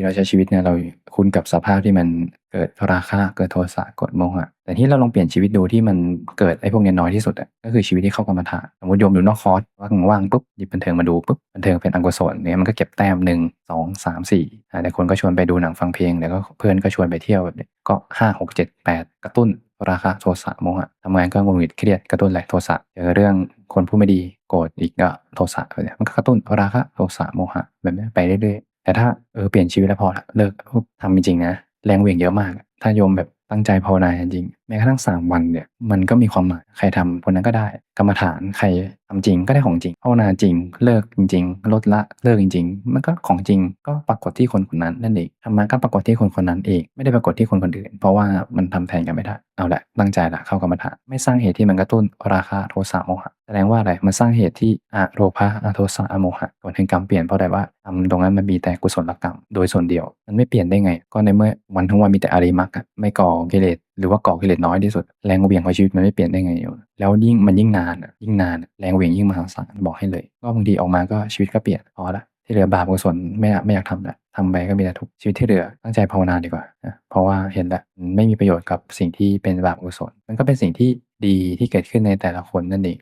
ที่เราใช้ชีวิตเนี่ยเราคุ้นกับสภาพที่มันเกิดราคะเกิดโทสะกดโมหะแต่ที่เราลองเปลี่ยนชีวิตดูที่มันเกิดไอ้พวกเนี้ยน้อยที่สุดอะก็คือชีวิตที่เข้ากรรมฐานสมมติโยมอยู่นอกคอร์สว่างๆปุ๊บหยิบบันเทิงมาดูปุ๊บบันเทิงเป็นอังกุศลเนี่ยมันก็เก็บแต้มหนึ่งสองสามสี่แต่คนก็ชวนไปดูหนังฟังเพลงแล้วก็เพื่อนก็ชวนไปเที่ยวแบบนี้ก็ห้าหกเจ็ดแปดกระตุ้นราคะโทสะโมหะทำงานก็งุนงิดเครียดกระตุ้นแหละโทสะเจอเรื่องคนพูดไม่ดีโกรธอีกก็โทสะแบบนี้มันก็กระตุ้นราคะโทสะโมหะแบบนี้ไปเรื่อย แต่ถ้าเออเปลี่ยนชีวิตแล้วพอละเลิกทำจริงๆนะ แรงเหวี่ยงเยอะมาก ถ้าโยมแบบตั้งใจภาวนาจริง แม้กระทั่งสามวันเนี่ยมันก็มีความหมายใครทำคนนั้นก็ได้ กรรมฐานใครทำจริงก็ได้ของจริงภาวนาจริง เลิกจริง ๆ ลดละเลิกจริง ๆ มันก็ของจริงก็ปรากฏที่คนคนนั้นนั่นเองธรรมะก็ปรากฏที่คนคนนั้นเองไม่ได้ปรากฏที่คนคนอื่น เพราะว่ามันทำแทนกันไม่ได้เอาละตั้งใจละเข้ากรรมฐานไม่สร้างเหตุที่มันกระตุ้นราคะโทสะโมหะแสดงว่าอะไรมันสร้างเหตุที่อะโลภะอะโทสะอะโมหะก่อนถึงกรรมเปลี่ยนเพราะอะไรว่าทำตรงนั้นมันมีแต่กุศลกรรม โดยส่วนเดียว มันไม่เปลี่ยนได้ไง ก็ในเมื่อวันทั้งวันมีแต่อริมักไม่ก่อกิเลส หรือว่าก่อกิเลสน้อยที่สุดแรงเหวี่ยงของชีวิตมันไม่เปลี่ยนได้ไงอยู่แล้วยิ่งมันยิ่งนานยิ่งนานแรงเหวี่ยงยิ่งมหาศาลบอกให้เลย ก็บางทีออกมาก็ชีวิตก็เปลี่ยนพอละที่เหลือบาปกุศลไม่ไม่อยากทำละทำไปก็มีแต่ทุกข์ชีวิตที่เหลือตั้งใจภาวนาดีกว่านะเพราะว่าเห็นละไม่มีประโยชน์กับสิ่งที่เป็นบาปกุศลมันก็เป็นสิ่งที่ดีที่เกิดขึ้นในแต่ละคนนั่นเอง